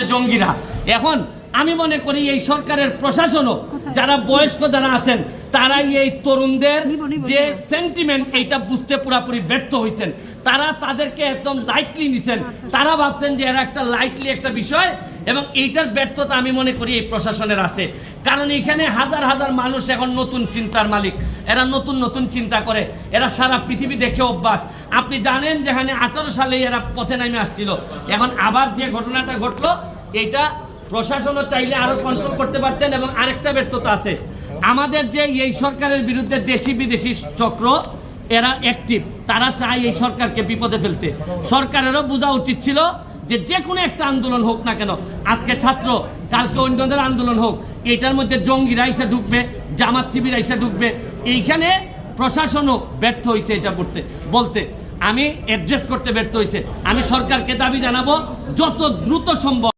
জঙ্গিরা। এখন আমি মনে করি এই সরকারের প্রশাসনও যারা বয়স্ক যারা আছেন তারাই এই তরুণদের যে সেন্টিমেন্ট এইটা বুঝতে পুরাপুরি ব্যর্থ হয়েছেন তারা তাদেরকে একদম লাইটলি নিছেন। তারা ভাবছেন যে এরা একটা লাইটলি একটা বিষয় এবং এইটার ব্যর্থতা আমি মনে করি এই প্রশাসনের আছে। কারণ এখানে হাজার হাজার মানুষ এখন নতুন চিন্তার মালিক। এরা নতুন নতুন চিন্তা করে। এরা সারা পৃথিবী দেখে অভ্যাস। আপনি জানেন যেখানে আঠারো সালে এরা পথে নামে আসছিল। এখন আবার যে ঘটনাটা ঘটলো এটা প্রশাসনও চাইলে আরও কন্ট্রোল করতে পারতেন এবং আরেকটা ব্যর্থতা আছে। আমাদের যে এই সরকারের বিরুদ্ধে দেশি বিদেশি চক্র, এরা অ্যাক্টিভ তারা চায় এই সরকারকে বিপদে ফেলতে। সরকারেরও বোঝা উচিত ছিল যে যে কোনো একটা আন্দোলন হোক না কেন, আজকে ছাত্র, কালকে অন্যদের আন্দোলন হোক এটার মধ্যে জঙ্গিরা এসে ঢুকবে, জামাত শিবির এসে ঢুকবে। এইখানে প্রশাসনও ব্যর্থ হয়েছে এটা করতে। বলতে, আমি অ্যাড্রেস করতে ব্যর্থ হয়েছে আমি সরকারকে দাবি জানাব, যত দ্রুত সম্ভব